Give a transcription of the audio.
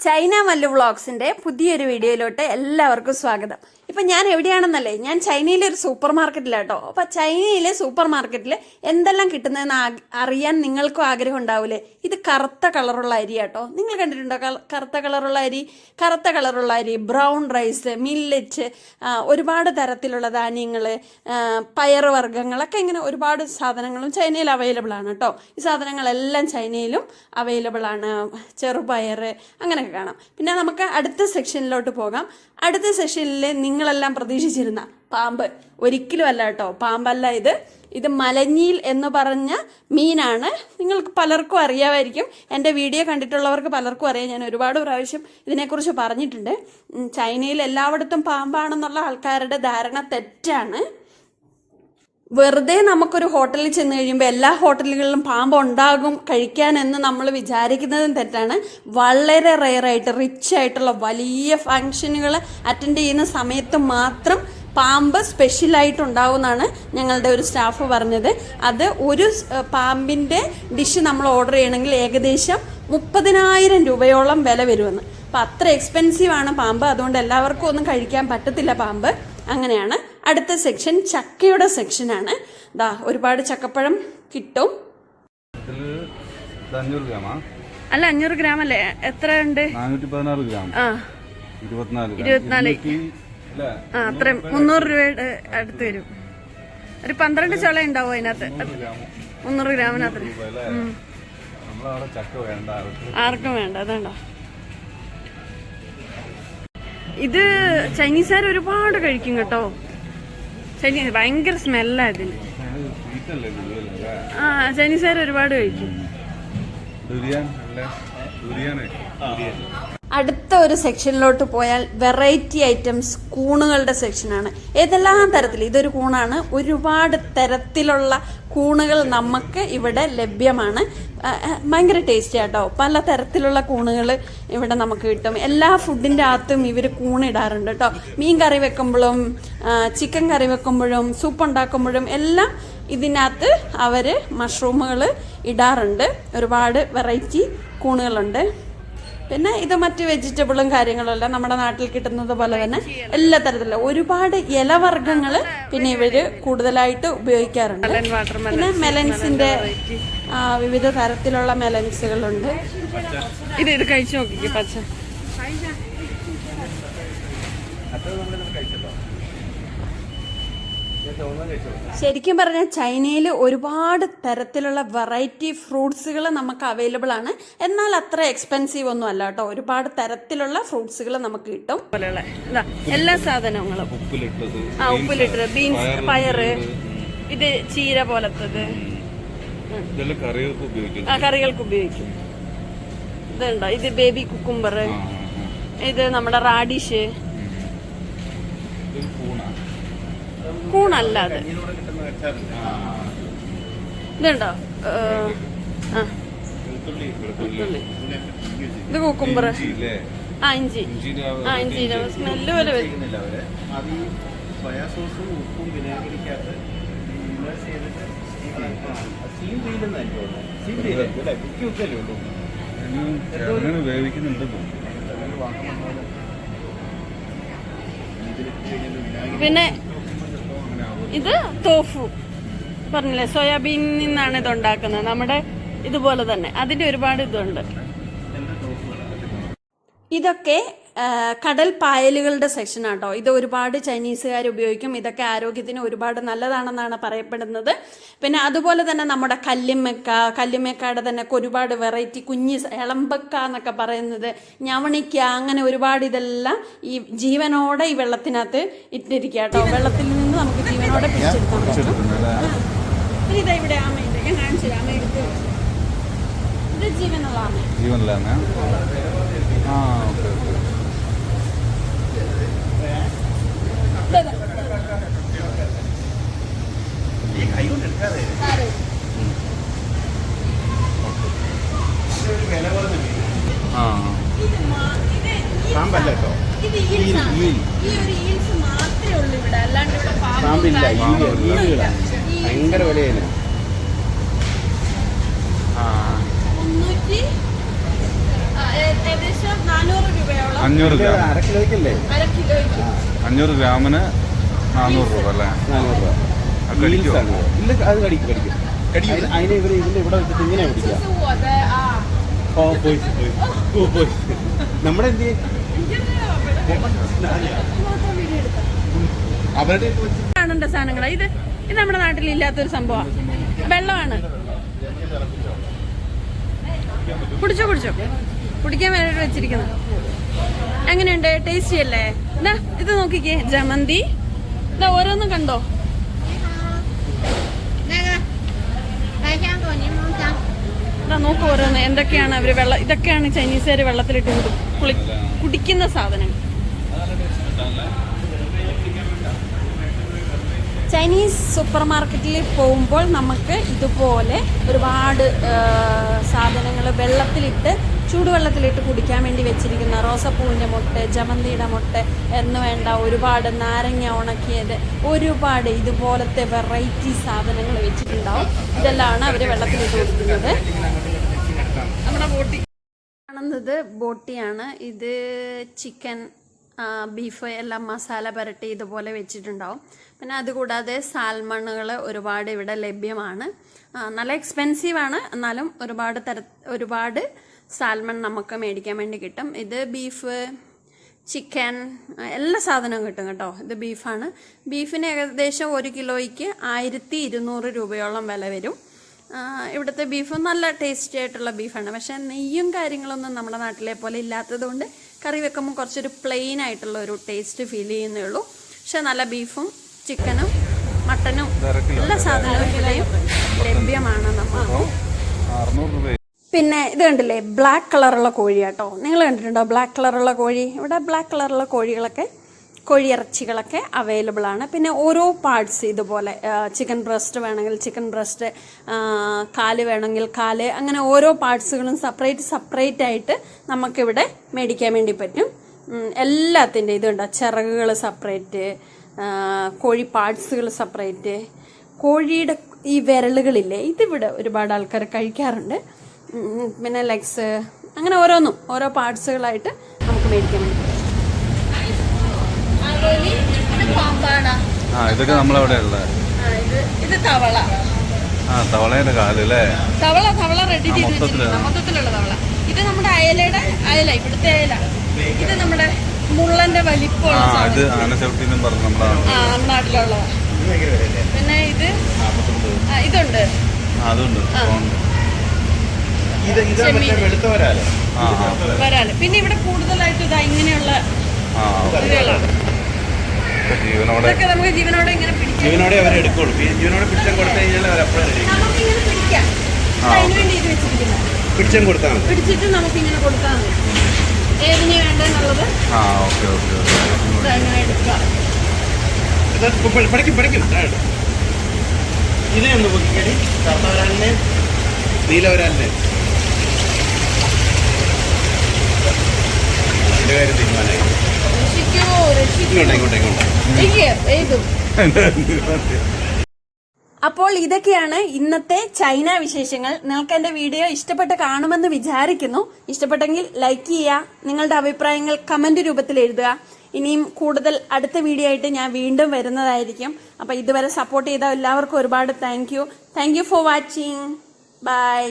China Mallu വ്ളോഗ്സിന്റെ പുതിയൊരു വീഡിയോയിലോട്ട് എല്ലാവർക്കും സ്വാഗതം. ഇപ്പൊ ഞാൻ എവിടെയാണെന്നല്ലേ? ഞാൻ ചൈനയിലെ ഒരു സൂപ്പർ മാർക്കറ്റിലാട്ടോ അപ്പം ചൈനയിലെ സൂപ്പർ മാർക്കറ്റിൽ എന്തെല്ലാം കിട്ടുന്നതെന്ന് അറിയാൻ നിങ്ങൾക്കും ആഗ്രഹം ഉണ്ടാവില്ലേ ഇത് കറുത്ത കളറുള്ള അരി കേട്ടോ നിങ്ങൾ കണ്ടിട്ടുണ്ടോ? കറുത്ത കളറുള്ള അരി കറുത്ത കളറുള്ള അരി ബ്രൗൺ റൈസ് മില്ലറ്റ് ഒരുപാട് തരത്തിലുള്ള ധാന്യങ്ങൾ പയറുവർഗങ്ങളൊക്കെ ഇങ്ങനെ ഒരുപാട് സാധനങ്ങളും ചൈനയിൽ അവൈലബിൾ ആണ് കേട്ടോ ഈ സാധനങ്ങളെല്ലാം ചൈനയിലും അവൈലബിൾ ആണ്. ചെറുപയർ അങ്ങനെയൊക്കെ കാണാം. പിന്നെ നമുക്ക് അടുത്ത സെക്ഷനിലോട്ട് പോകാം. അടുത്ത സെഷനിൽ നിങ്ങളെല്ലാം പ്രതീക്ഷിച്ചിരുന്ന പാമ്പ്. ഒരിക്കലും അല്ല കേട്ടോ പാമ്പല്ല ഇത്. ഇത് മലഞ്ഞീൽ എന്ന് പറഞ്ഞ മീനാണ്. നിങ്ങൾക്ക് പലർക്കും അറിയാമായിരിക്കും. എന്റെ വീഡിയോ കണ്ടിട്ടുള്ളവർക്ക് പലർക്കും അറിയാം. ഞാൻ ഒരുപാട് പ്രാവശ്യം ഇതിനെക്കുറിച്ച് പറഞ്ഞിട്ടുണ്ട്. ചൈനയിൽ എല്ലായിടത്തും പാമ്പാണെന്നുള്ള ആൾക്കാരുടെ ധാരണ തെറ്റാണ്. വെറുതെ നമുക്കൊരു ഹോട്ടലിൽ ചെന്ന് കഴിയുമ്പോൾ എല്ലാ ഹോട്ടലുകളിലും പാമ്പ് ഉണ്ടാകും കഴിക്കാൻ എന്ന് നമ്മൾ വിചാരിക്കുന്നതും തെറ്റാണ്. വളരെ റെയറായിട്ട് റിച്ച് ആയിട്ടുള്ള വലിയ ഫങ്ഷനുകൾ അറ്റൻഡ് ചെയ്യുന്ന സമയത്ത് മാത്രം പാമ്പ് സ്പെഷ്യലായിട്ട് ഉണ്ടാവുമെന്നാണ് ഞങ്ങളുടെ ഒരു സ്റ്റാഫ് പറഞ്ഞത്. അത് ഒരു പാമ്പിന്റെ ഡിഷ് നമ്മൾ ഓർഡർ ചെയ്യണമെങ്കിൽ ഏകദേശം മുപ്പതിനായിരം രൂപയോളം വില വരുമെന്ന്. അപ്പം അത്ര എക്സ്പെൻസീവ് ആണ് പാമ്പ്. അതുകൊണ്ട് എല്ലാവർക്കും ഒന്നും കഴിക്കാൻ പറ്റത്തില്ല പാമ്പ്. അങ്ങനെയാണ്. അടുത്ത സെക്ഷൻ ചക്കയുടെ സെക്ഷനാണ് ദാ ഒരുപാട് ചക്കപ്പഴം കിട്ടും. അല്ല അഞ്ഞൂറ് ഗ്രാം അല്ലേ? എത്ര ഉണ്ട്? ആ. ഇരുപത്തിനാല് അത്രയും. മുന്നൂറ് രൂപയുടെ അടുത്ത് വരും. ഒരു പന്ത്രണ്ട് ചുള ഉണ്ടാവും അതിനകത്ത്? മുന്നൂറ് ഗ്രാം. മുന്നൂറ് ഗ്രാമിനകത്ത്. രൂപ ചക്ക വേണ്ട ആർക്കും വേണ്ട അതുണ്ടോ ഇത് ചൈനീസുകാർ ഒരുപാട് കഴിക്കും കേട്ടോ. ചൈനീസ് ഭയങ്കര സ്മെല്ലാ ഇതിന്. ആ ചൈനീസുകാർ ഒരുപാട് കഴിക്കും. അടുത്ത ഒരു സെക്ഷനിലോട്ട് പോയാൽ വെറൈറ്റി ഐറ്റംസ് കൂണുകളുടെ സെക്ഷനാണ്. ഏതെല്ലാം തരത്തിൽ ഇതൊരു കൂണാണ്. ഒരുപാട് തരത്തിലുള്ള കൂണുകൾ നമുക്ക് ഇവിടെ ലഭ്യമാണ്. ഭയങ്കര ടേസ്റ്റി ആട്ടോ പല തരത്തിലുള്ള കൂണുകൾ ഇവിടെ നമുക്ക് കിട്ടും. എല്ലാ ഫുഡിന്റെ അകത്തും ഇവർ കൂണിടാറുണ്ട് കേട്ടോ മീൻ കറി വെക്കുമ്പോഴും ചിക്കൻ കറി വെക്കുമ്പോഴും സൂപ്പ് ഉണ്ടാക്കുമ്പോഴും എല്ലാം ഇതിനകത്ത് അവർ മഷ്റൂമുകൾ ഇടാറുണ്ട്. ഒരുപാട് വെറൈറ്റി കൂണുകളുണ്ട്. പിന്നെ ഇത് മറ്റ് വെജിറ്റബിളും കാര്യങ്ങളും എല്ലാം നമ്മുടെ നാട്ടിൽ കിട്ടുന്നത് പോലെ തന്നെ എല്ലാ തരത്തിലുള്ള ഒരുപാട് ഇലവർഗങ്ങൾ പിന്നെ ഇവർ കൂടുതലായിട്ട് ഉപയോഗിക്കാറുണ്ട്. പിന്നെ മെലൻസിന്റെ വിവിധ തരത്തിലുള്ള മെലൻസുകളുണ്ട് ഇത് ഇത് കഴിച്ചു നോക്കിക്കേ പച്ച. ശരിക്കും പറഞ്ഞാൽ ചൈനയിൽ ഒരുപാട് തരത്തിലുള്ള വെറൈറ്റി ഫ്രൂട്ട്സുകൾ നമുക്ക് അവൈലബിൾ ആണ്. എന്നാൽ അത്ര എക്സ്പെൻസീവ് ഒന്നും അല്ല കേട്ടോ. ഒരുപാട് തരത്തിലുള്ള ഫ്രൂട്ട്സുകൾ നമുക്ക് കിട്ടും. ഇതാ, എല്ലാ സാധനങ്ങളും. ഉപ്പിലിട്ടത് ആ ഉപ്പിലിട്ടത് ബീൻസ് പയറ് ഇത് ചീര പോലത്തത്. ആ കറികൾക്ക് ഉപയോഗിക്കും. ഇതുണ്ടോ? ഇത് ബേബി കുക്കുംബർ. ഇത് നമ്മുടെ റാഡിഷ് ഇതൊരു അല്ല കൂണല്ല അത് ഇതുണ്ടോ ആ ഇത് കുക്കുംബർ. ആ ഇഞ്ചി. ആ ഇഞ്ചി സ്മെല്ല് പോലെ വരും. സോയാ സോസും ഉപ്പും വിനാഗിരിക്കകത്ത് ഇമേഴ്സ് ചെയ്തിട്ട് സ്റ്റീം ചെയ്യുന്നതായിരിക്കും അവിടെ. സ്റ്റീം ചെയ്തായിരിക്കും അല്ലേ കുക്കി വെക്കല്ലേ ഉള്ളൂ. അങ്ങനെ പിന്നെ. ഇത് തോഫു പറഞ്ഞില്ലേ? സോയാബീനിൽ നിന്നാണ് ഇത് ഉണ്ടാക്കുന്നത് നമ്മുടെ ഇതുപോലെ തന്നെ. അതിന്റെ ഒരുപാട് ഇതുണ്ട്. ഇതൊക്കെ കടൽ പായലുകളുടെ സെക്ഷൻ ആട്ടോ. ഇത് ഒരുപാട് ചൈനീസുകാർ ഉപയോഗിക്കും. ഇതൊക്കെ ആരോഗ്യത്തിന് ഒരുപാട് നല്ലതാണെന്നാണ് പറയപ്പെടുന്നത്. പിന്നെ അതുപോലെ തന്നെ നമ്മുടെ കല്ലിമ്മക്ക കല്ലിമ്മക്കയുടെ തന്നെ ഒരുപാട് വെറൈറ്റി കുഞ്ഞി എളമ്പക്ക എന്നൊക്കെ പറയുന്നത് ഞവണിക്ക അങ്ങനെ ഒരുപാട് ഇതെല്ലാം ഈ ജീവനോടെ ഈ വെള്ളത്തിനകത്ത് ഇട്ടിരിക്കുക കേട്ടോ. വെള്ളത്തിൽ നിന്ന് നമുക്ക് ജീവനോടെ പിടിച്ചെടുക്കാൻ പറ്റും ഇതാ ഇവിടെ ആമയുണ്ട് ഞാൻ കാണിച്ചു തരാം. ആമ എടുത്ത് ഇത് ജീവനുള്ള ആമ ജീവനിലാണ് ആ ഓക്കെ ആ. പാമ്പല്ല കേട്ടോ ഇത് ഈൽസ്. ഈൽ. ഈ ഒരു ഈൽസ് ഭയങ്കര വിലയാണ് അഞ്ഞൂറ് അഞ്ഞൂറ് ഗ്രാമിന് നാനൂറ് രൂപ അല്ലേ? നാനൂറ് രൂപ. ഇവിടെ വെച്ചിട്ട് ഇങ്ങനെ നമ്മുടെ എന്ത് കാണണ്ട സാധനങ്ങളാ. സാധനങ്ങളാണ് ഇത് ഇത് നമ്മുടെ നാട്ടിൽ ഇല്ലാത്തൊരു സംഭവമാണ് വെള്ളമാണ്. കുടിച്ചോ കുടിച്ചോ. കുടിക്കാൻ വേണ്ടിട്ട് വെച്ചിരിക്കുന്നു. എങ്ങനെയുണ്ട്? ടേസ്റ്റി അല്ലേ? ഇതാ ഇത് നോക്കിക്കേ ജമന്തി. ഇതാ ഓരോന്നും കണ്ടോ? നോക്ക് ഓരോന്ന്. എന്തൊക്കെയാണ് അവർ വെള്ളം ഇതൊക്കെയാണ് ചൈനീസുകാർ വെള്ളത്തിലിട്ട് കുടിക്കുന്ന സാധനങ്ങൾ. ചൈനീസ് സൂപ്പർ മാർക്കറ്റിൽ പോകുമ്പോൾ നമുക്ക് ഇതുപോലെ ഒരുപാട് സാധനങ്ങൾ വെള്ളത്തിലിട്ട് ചൂടുവെള്ളത്തിലിട്ട് കുടിക്കാൻ വേണ്ടി വെച്ചിരിക്കുന്ന റോസപ്പൂവിന്റെ മുട്ട ജമന്തിയുടെ മുട്ട എന്ന് വേണ്ട ഒരുപാട് നാരങ്ങ ഉണക്കിയത് ഒരുപാട് ഇതുപോലത്തെ വെറൈറ്റി സാധനങ്ങൾ വെച്ചിട്ടുണ്ടാവും. ഇതെല്ലാമാണ് അവർ വെള്ളത്തിലിട്ട് കൊടുക്കുന്നത്. കാണുന്നത് ബോട്ടിയാണ്. ഇത് ചിക്കൻ ബീഫ് എല്ലാം മസാല പുരട്ടി ഇതുപോലെ വെച്ചിട്ടുണ്ടാവും. പിന്നെ അതുകൂടാതെ സാൽമണുകൾ ഒരുപാട് ഇവിടെ ലഭ്യമാണ്. നല്ല എക്സ്പെൻസീവ് ആണ്. എന്നാലും ഒരുപാട് തര ഒരുപാട് സാൽമൺ നമുക്ക് മേടിക്കാൻ വേണ്ടി കിട്ടും. ഇത് ബീഫ് ചിക്കൻ എല്ലാ സാധനവും കിട്ടും കേട്ടോ. ഇത് ബീഫാണ് ബീഫിന് ഏകദേശം ഒരു കിലോയ്ക്ക് ആയിരത്തി ഇരുന്നൂറ് രൂപയോളം വില വരും. ഇവിടുത്തെ ബീഫ് നല്ല ടേസ്റ്റി ആയിട്ടുള്ള ബീഫാണ് പക്ഷേ നെയ്യും കാര്യങ്ങളൊന്നും നമ്മുടെ നാട്ടിലെ പോലെ ഇല്ലാത്തതുകൊണ്ട് കറി വെക്കുമ്പോൾ കുറച്ചൊരു പ്ലെയിൻ ആയിട്ടുള്ള ഒരു ടേസ്റ്റ് ഫീൽ ചെയ്യുന്നേ ഉള്ളൂ. പക്ഷെ നല്ല ബീഫും ചിക്കനും മട്ടനും എല്ലാ സാധനവും ഇവിടെയും ലഭ്യമാണ് നമുക്ക് രൂപ. പിന്നെ ഇത് കണ്ടില്ലേ ബ്ലാക്ക് കളറുള്ള കോഴി കേട്ടോ നിങ്ങൾ കണ്ടിട്ടുണ്ടോ ബ്ലാക്ക് കളറുള്ള കോഴി? ഇവിടെ ബ്ലാക്ക് കളറുള്ള കോഴികളൊക്കെ കോഴിയിറച്ചികളൊക്കെ അവൈലബിൾ ആണ്. പിന്നെ ഓരോ പാർട്സ് ഇതുപോലെ ചിക്കൻ ബ്രസ്റ്റ് വേണമെങ്കിൽ ചിക്കൻ ബ്രസ്റ്റ് കാൽ വേണമെങ്കിൽ കാൽ അങ്ങനെ ഓരോ പാർട്സുകളും സെപ്പറേറ്റ് സെപ്പറേറ്റ് ആയിട്ട് നമുക്കിവിടെ മേടിക്കാൻ വേണ്ടി പറ്റും. എല്ലാത്തിന്റെ ഇതുണ്ട് ചിറകുകൾ സെപ്പറേറ്റ് കോഴി പാർട്സുകൾ സെപ്പറേറ്റ് കോഴിയുടെ ഈ വിരലുകളില്ലേ ഇതിവിടെ ഒരുപാട് ആൾക്കാർ കഴിക്കാറുണ്ട്. പിന്നെ ലെഗ്സ് അങ്ങനെ ഓരോന്നും ഓരോ പാർട്സുകളായിട്ട് നമുക്ക് മേടിക്കാൻ വേണ്ടി പറ്റും ആ ഇതൊക്കെ നമ്മളവിടെ ഉള്ളത് ഇത് ഇത് തവള. ആ തവളയുടെ കാൽ അല്ലേ? തവള തവള റെഡി ചെയ്ത് വെച്ചിട്ടുണ്ട് മൊത്തത്തിലുള്ള തവള. ഇത് നമ്മുടെ അയലയുടെ അയല ഇവിടുത്തെ അയല. ഇത് നമ്മുടെ മുള്ളന്റെ ആ വലിപ്പമുള്ള അത് സാധനം. ആന ചവിട്ടിന്നും പറഞ്ഞ് നമ്മുടെ നാട്ടിലുള്ളതാ. പിന്നെ ഇത് ഇതുണ്ട്. ആ അതുണ്ട്. ഇത് ഇത് വരാൽ. പിന്നെ ഇവിടെ കൂടുതലായിട്ട് ഇതാ ഇങ്ങനെയുള്ള ആ ഇതുകളാണ്. ഇപ്പൊ ജീവനോടെ ജീവനോടെ ഇങ്ങനെ പിടിക്കാം. ജീവനോടെ അവർ എടുക്കുള്ളൂ. ജീവനോടെ പിടിച്ചം കൊടുത്തു കഴിഞ്ഞാൽ അവർ അപ്പോഴും ഇങ്ങനെ പിടിക്കാം. ആ, വേണ്ടി ഇത് വെച്ചിരിക്കുന്നത് പിടിച്ചം കൊടുത്താൽ മതി. പിടിച്ചിട്ട് നമുക്ക് ഇങ്ങനെ കൊടുത്താൽ മതി. ഏതിനെ വേണ്ടെന്നുള്ളത് ആ ഓക്കെ ഓക്കെ ഓക്കെ. പഠിക്കും പഠിക്കും. ഇതിനെ ഒന്ന് പൊക്കിക്കടി. കറുത്തവരാലിനെ നീലവരാലിനെ. കാര്യം തീരുമാനമായി. അപ്പോൾ ഇതൊക്കെയാണ് ഇന്നത്തെ ചൈന വിശേഷങ്ങൾ. നിങ്ങൾക്ക് എന്റെ വീഡിയോ ഇഷ്ടപ്പെട്ട് കാണുമെന്ന് വിചാരിക്കുന്നു. ഇഷ്ടപ്പെട്ടെങ്കിൽ ലൈക്ക് ചെയ്യുക നിങ്ങളുടെ അഭിപ്രായങ്ങൾ കമന്റ് രൂപത്തിൽ എഴുതുക. ഇനിയും കൂടുതൽ അടുത്ത വീഡിയോ ആയിട്ട് ഞാൻ വീണ്ടും വരുന്നതായിരിക്കും. അപ്പൊ ഇതുവരെ സപ്പോർട്ട് ചെയ്ത എല്ലാവർക്കും ഒരുപാട് thank you for watching bye